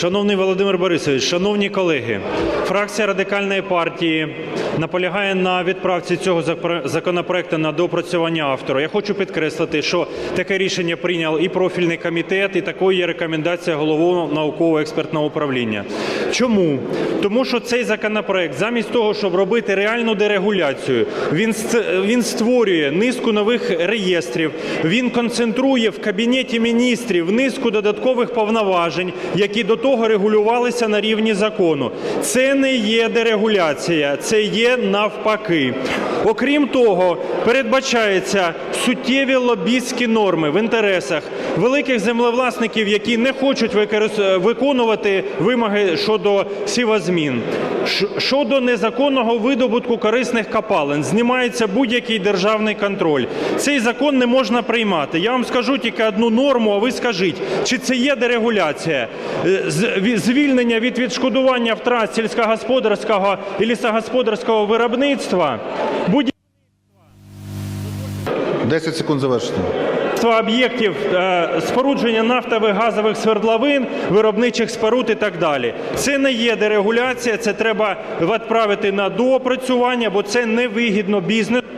Шановний Володимир Борисович, шановні колеги, фракція радикальної партії наполягає на відправці цього законопроекту на доопрацювання автора. Я хочу підкреслити, що таке рішення прийняв і профільний комітет, і такою є рекомендація головного науково-експертного управління. Чому? Тому що цей законопроект, замість того, щоб робити реальну дерегуляцію, він створює низку нових реєстрів, він концентрує в кабінеті міністрів низку додаткових повноважень, які до того регулювалися на рівні закону. Це не є дерегуляція, це є навпаки. Окрім того, передбачається суттєві лобістські норми в інтересах великих землевласників, які не хочуть виконувати вимоги щодо сівозмін. Щодо незаконного видобутку корисних копалин, знімається будь-який державний контроль. Цей закон не можна приймати. Я вам скажу тільки одну норму, а ви скажіть, чи це є дерегуляція? Е, Звільнення від відшкодування втрат сільськогосподарського і лісогосподарського виробництва будь 10 секунд завершити. Будівництва об'єктів е, спорудження нафтових газових свердловин, виробничих споруд і так далі. Це не є дерегуляція, це треба відправити на доопрацювання, бо це невигідно бізнесу.